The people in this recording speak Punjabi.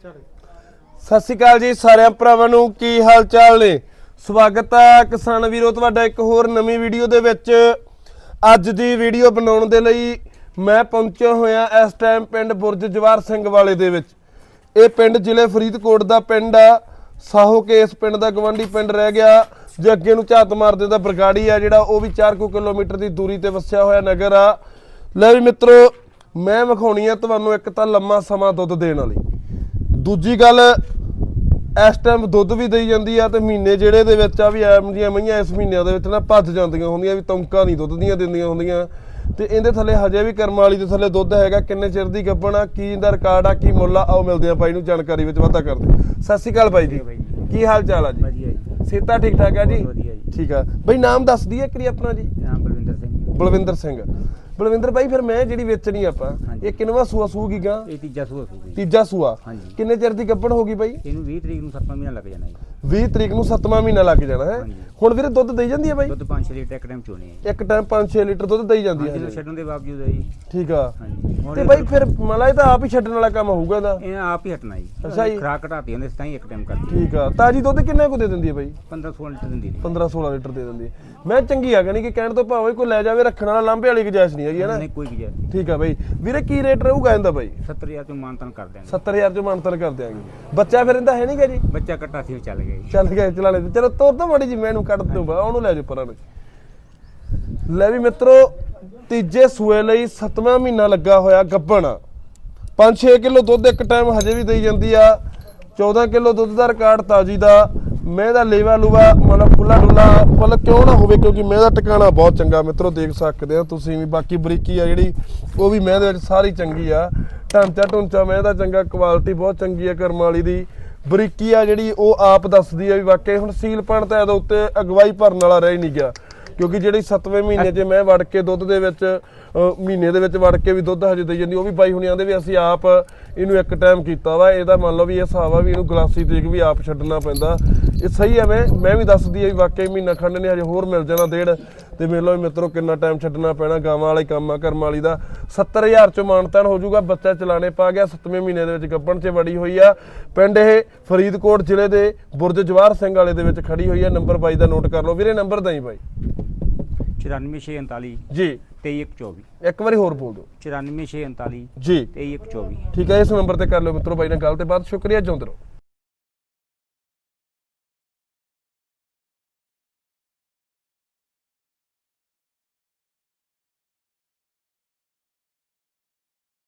ਸਤਿ ਸ਼੍ਰੀ ਅਕਾਲ ਜੀ ਸਾਰਿਆਂ ਭਰਾਵਾਂ ਨੂੰ, ਕੀ ਹਾਲ ਚਾਲ ਨੇ? ਸਵਾਗਤ ਹੈ ਕਿਸਾਨ ਵੀਰੋ, ਤੁਹਾਡਾ ਇੱਕ ਹੋਰ ਨਵੀਂ ਵੀਡੀਓ ਦੇ ਵਿੱਚ। ਅੱਜ ਦੀ ਵੀਡੀਓ ਬਣਾਉਣ ਦੇ ਲਈ ਮੈਂ ਪਹੁੰਚਿਆ ਹੋਇਆ ਇਸ ਟਾਈਮ ਪਿੰਡ ਬੁਰਜ ਜਵਾਰ ਸਿੰਘ ਵਾਲੇ ਦੇ ਵਿੱਚ। ਇਹ ਪਿੰਡ ਜ਼ਿਲ੍ਹੇ ਫਰੀਦਕੋਟ ਦਾ ਪਿੰਡ ਆ। ਸਾਹੋ ਕੇ ਇਸ ਪਿੰਡ ਦਾ ਗਵੰਡੀ ਪਿੰਡ ਰਹਿ ਗਿਆ। ਜੇ ਅੱਗੇ ਨੂੰ ਝਾਤ ਮਾਰਦੇ ਤਾਂ ਬਰਗਾੜੀ ਆ ਜਿਹੜਾ, ਉਹ ਵੀ 4 ਕੁ ਕਿਲੋਮੀਟਰ ਦੀ ਦੂਰੀ ਤੇ ਵਸਿਆ ਹੋਇਆ ਨਗਰ ਆ। ਲੈ ਵੀ ਮਿੱਤਰੋ, ਮੈਂ ਵਿਖਾਉਣੀ ਆ ਤੁਹਾਨੂੰ ਇੱਕ ਤਾਂ ਲੰਮਾ ਸਮਾਂ ਦੁੱਧ ਦੇਣ ਵਾਲੀ। ਦੂਜੀ ਗੱਲ ਇਸ ਟਾਈਮ ਦੁੱਧ ਵੀ ਦੇਈ ਜਾਂਦੀ ਆ ਤੇ ਮਹੀਨੇ ਜਿਹੜੇ ਦੇ ਵਿੱਚ ਆ ਵੀ ਐਮ ਦੀਆਂ ਮਈਆਂ ਇਸ ਮਹੀਨਿਆਂ ਦੇ ਵਿੱਚ ਨਾ ਭੱਜ ਜਾਂਦੀਆਂ ਹੁੰਦੀਆਂ ਵੀ ਤੌਂਕਾ ਨਹੀਂ ਦੁੱਧ ਦੀਆਂ ਦਿੰਦੀਆਂ ਹੁੰਦੀਆਂ। ਤੇ ਇਹਦੇ ਥੱਲੇ ਹਜੇ ਵੀ ਕਰਮ ਵਾਲੀ ਦੇ ਥੱਲੇ ਦੁੱਧ ਹੈਗਾ ਕਿੰਨੇ ਚਿਰ ਦੀ ਗੱਭਣ ਆ ਕੀ ਇਹਦਾ ਰਿਕਾਰਡ ਆ ਕੀ ਮੁੱਲ ਆ ਆਓ ਮਿਲਦੇ ਆ ਬਾਈ ਨੂੰ ਜਾਣਕਾਰੀ ਵਿੱਚ ਵਾਧਾ ਕਰਦੇ ਸਤਿ ਸ਼੍ਰੀ ਅਕਾਲ ਬਾਈ ਜੀ। ਕੀ ਹਾਲ ਚਾਲ ਆ ਜੀ? ਵਧੀਆ ਜੀ। ਠੀਕ ਠਾਕ ਆ ਜੀ। ਠੀਕ ਆ। ਬਾਈ ਨਾਮ ਦੱਸ ਦਈਏ ਕਰੀ ਆਪਣਾ ਜੀ। ਨਾਮ ਬਲਵਿੰਦਰ ਸਿੰਘ। ਬਲਵਿੰਦਰ ਸਿੰਘ। ਬਲਵਿੰਦਰ ਬਾਈ ਫਿਰ ਮੈਂ ਜਿਹੜੀ ਵੇਚਣੀ ਆਪਾਂ। ਇਹ ਕਿੰਨਵਾ ਸੂਆ ਸੂਗੀ ਗਾ ਇਹ ਤੀਜਾ ਸੂਆ ਸੂਗੀ ਤੀਜਾ ਸੂਆ ਹਾਂਜੀ। ਕਿੰਨੇ ਚਿਰ ਦੀ ਗੱਭਣ ਹੋਗੀ ਬਾਈ ਇਹਨੂੰ 20 ਤਰੀਕ ਨੂੰ 7ਵਾਂ ਮਹੀਨਾ ਲੱਗ ਜਾਣਾ ਜੀ 20 ਤਰੀਕ ਨੂੰ 7ਵਾਂ ਮਹੀਨਾ ਲੱਗ ਜਾਣਾ ਹੈ ਹਾਂਜੀ। ਹੁਣ ਵੀਰੇ ਦੁੱਧ ਦੇਈ ਜਾਂਦੀ ਹੈ ਬਾਈ? ਦੁੱਧ 5-6 ਲੀਟਰ ਇੱਕ ਟਾਈਮ ਚੋਣੇ ਹੈ ਇੱਕ ਟਾਈਮ 5-6 ਲੀਟਰ ਦੁੱਧ ਦੇਈ ਜਾਂਦੀ ਹਾਂਜੀ ਹੈ ਛੱਡਣ ਦੇ ਬਾਵਜੂਦ ਹੈ ਜੀ। ਠੀਕ ਆ। ਹਾਂਜੀ। ਤੇ ਬਾਈ ਫਿਰ ਮਲਾ ਇਹ ਤਾਂ ਆਪ ਹੀ ਛੱਡਣ ਵਾਲਾ ਕੰਮ ਹੋਊਗਾ ਇਹਦਾ। ਇਹ ਆਪ ਹੀ ਹਟਣਾ ਜੀ। ਅੱਛਾ ਜੀ। ਖਰਾਕ ਘਟਾਤੀ ਹੁੰਦੇ ਤਾਂ ਹੀ ਇੱਕ ਟਾਈਮ ਕਰਦੀ ਠੀਕ ਆ। ਤਾਜੀ ਦੁੱਧ ਕਿੰਨੇ ਕੁ ਦੇ ਦਿੰਦੀ ਹੈ ਬਾਈ? 15-16 ਲੀਟਰ ਦਿੰਦੀ ਨੇ 15-16 ਲੀਟਰ ਦੇ ਦਿੰਦੀ ਹੈ। ਮੈਂ ਚੰਗੀ ਆ ਗਣੀ ਕਿ ਕਹਿਣ ਤੋਂ ਭਾਵੇਂ ਕੋਈ ਲੈ ਜਾਵੇ ਰੱਖਣ ਵਾਲਾ ਲਾਂਭੇ ਵਾਲੀ ਗੁਜਾਇਸ਼ ਨਹੀਂ ਹੈਗੀ ਹੈ ਨਾ? ਨਹੀਂ ਕੋਈ ਗਿਆ ਠੀਕ ਆ ਬਾਈ। ਵੀਰੇ ਕੀ ਰੇਟ ਰਹੂਗਾ ਇਹਦਾ ਬਾਈ? 70000 ਤੋਂ ਮਾਨਤਨ ਕਰ ਦਿਆਂਗੇ। 70000 ਚ ਮਾਨਤਨ ਕਰ ਦਿਆਂਗੇ। ਬੱਚਾ ਫਿਰ ਇਹਦਾ ਹੈ ਨਹੀਂਗਾ ਜੀ? ਬੱਚਾ ਕੱਟਾ ਸੀ ਉਹ ਚੱਲ ਗਿਆ ਚੱਲ ਗਏ ਚਲਾਣੇ ਤੇ ਚਲੋ ਤੋਰ ਤਾਂ ਮੜੀ ਜੀ ਮੈਨੂੰ ਕੱਢ ਦਿਓ ਦੂੰਗਾ ਉਹਨੂੰ ਲੈ ਜਾਓ ਪਰਾਂ ਨੂੰ ਲੈ ਵੀ ਮਿੱਤਰੋ, ਤੀਜੇ ਸੂਏ ਲਈ 7ਵਾਂ ਮਹੀਨਾ ਲੱਗਾ ਹੋਇਆ ਗੱਬਣ। 5-6 ਕਿਲੋ ਦੁੱਧ ਇੱਕ ਟਾਈਮ ਹਜੇ ਵੀ ਦੇਈ ਜਾਂਦੀ ਆ। 14 ਕਿਲੋ ਦੁੱਧ ਦਾ ਰਿਕਾਰਡ ਤਾਜੀ ਦਾ। ਮੈਂ ਦਾ ਲੇਵਾ ਲੂਵਾ, ਮਤਲਬ ਖੁੱਲਾ ਡੁੱਲਾ ਮਤਲਬ ਕਿਉਂ ਨਾ ਹੋਵੇ ਕਿਉਂਕਿ ਮੈਂ ਦਾ ਟਿਕਾਣਾ ਬਹੁਤ ਚੰਗਾ, ਮਿੱਤਰੋ, ਦੇਖ ਸਕਦੇ ਆ ਤੁਸੀਂ ਵੀ। ਬਾਕੀ ਬਰੀਕੀ ਆ ਜਿਹੜੀ, ਉਹ ਵੀ ਮੈਂ ਦੇ ਵਿੱਚ ਸਾਰੀ ਚੰਗੀ ਆ। ਢਾਂਚਾ ਢੁੰਚਾ ਮੈਂ ਦਾ ਚੰਗਾ ਕੁਆਲਿਟੀ ਬਹੁਤ ਚੰਗੀ ਆ ਕਰਮ ਵਾਲੀ ਦੀ। ਬਰੀਕੀ ਆ ਜਿਹੜੀ ਉਹ ਆਪ ਦੱਸਦੀ ਆ ਵੀ ਵਾਕਈ ਹੁਣ ਸੀਲ ਪਣ ਤਾਂ ਇਹਦੇ ਉੱਤੇ ਅਗਵਾਈ ਭਰਨ ਵਾਲਾ ਰਹਿ ਹੀ ਨਹੀਂ ਗਿਆ। ਕਿਉਂਕਿ ਜਿਹੜੀ 7ਵੇਂ ਮਹੀਨੇ 'ਚ ਮੈਂ ਵੜ ਕੇ ਦੁੱਧ ਦੇ ਵਿੱਚ ਮਹੀਨੇ ਦੇ ਵਿੱਚ ਵੜ ਕੇ ਵੀ ਦੁੱਧ ਹਜੇ ਦੇਈ ਜਾਂਦੀ, ਉਹ ਵੀ ਬਾਈ ਹੁਣਿਆਂ ਦੇ ਵੀ ਅਸੀਂ ਆਪ ਇਹਨੂੰ ਇੱਕ ਟਾਈਮ ਕੀਤਾ ਵਾ। ਇਹਦਾ ਮੰਨ ਲਓ ਵੀ ਇਹ ਹਿਸਾਬ ਆ ਵੀ ਇਹਨੂੰ ਗਲਾਸੀ ਤੇਗ ਵੀ ਆਪ ਛੱਡਣਾ ਪੈਂਦਾ। ਇਹ ਸਹੀ ਐਵੇਂ ਮੈਂ ਵੀ ਦੱਸਦੀ ਆ ਵੀ ਵਾਕਈ ਮਹੀਨਾ ਖੰਡ ਨੇ ਹਜੇ ਹੋਰ ਮਿਲ ਜਾਣਾ ਡੇਢ। ਤੇ ਮਿਲ ਲਓ ਵੀ ਮਿੱਤਰੋ ਕਿੰਨਾ ਟਾਈਮ ਛੱਡਣਾ ਪੈਣਾ ਗਾਵਾਂ ਵਾਲਾ ਕੰਮ ਆ ਕਰਮ ਵਾਲੀ ਦਾ। 70000 ਚੋਂ ਮਾਨਤਾਨ ਹੋ ਜਾਊਗਾ ਬੱਚਾ ਚਲਾਣੇ ਪਾ ਗਿਆ 7ਵੇਂ ਮਹੀਨੇ ਦੇ ਵਿੱਚ ਗੱਭਣ 'ਚ ਵੜੀ ਹੋਈ ਆ। ਪਿੰਡ ਇਹ ਫਰੀਦਕੋਟ ਜ਼ਿਲ੍ਹੇ ਦੇ ਬੁਰਜ ਜਵਾਹਰ ਸਿੰਘ ਵਾਲੇ ਦੇ ਵਿੱਚ ਖੜੀ ਹੋਈ ਆ ਨੰਬਰ 22 ਦਾ ਨੋਟ ਕਰ ਲਓ। ਵੀਰੇ ਨੰਬਰ ਦਈ ਬਾਈ। 94639 ਜੀ। 2324 ਇੱਕ ਵਾਰੀ ਹੋਰ ਬੋਲ ਦਿਓ। 94639 ਜੀ। 2324 ਠੀਕ ਹੈ ਇਸ ਨੰਬਰ ਤੇ ਕਰ ਲਿਓ ਮਿੱਤਰੋ ਬਾਈ ਨਾਲ ਗੱਲ ਤੇ ਬਾਅਦ। ਸ਼ੁਕਰੀਆ ਜਿਉਂਦੇ ਰਹੋ।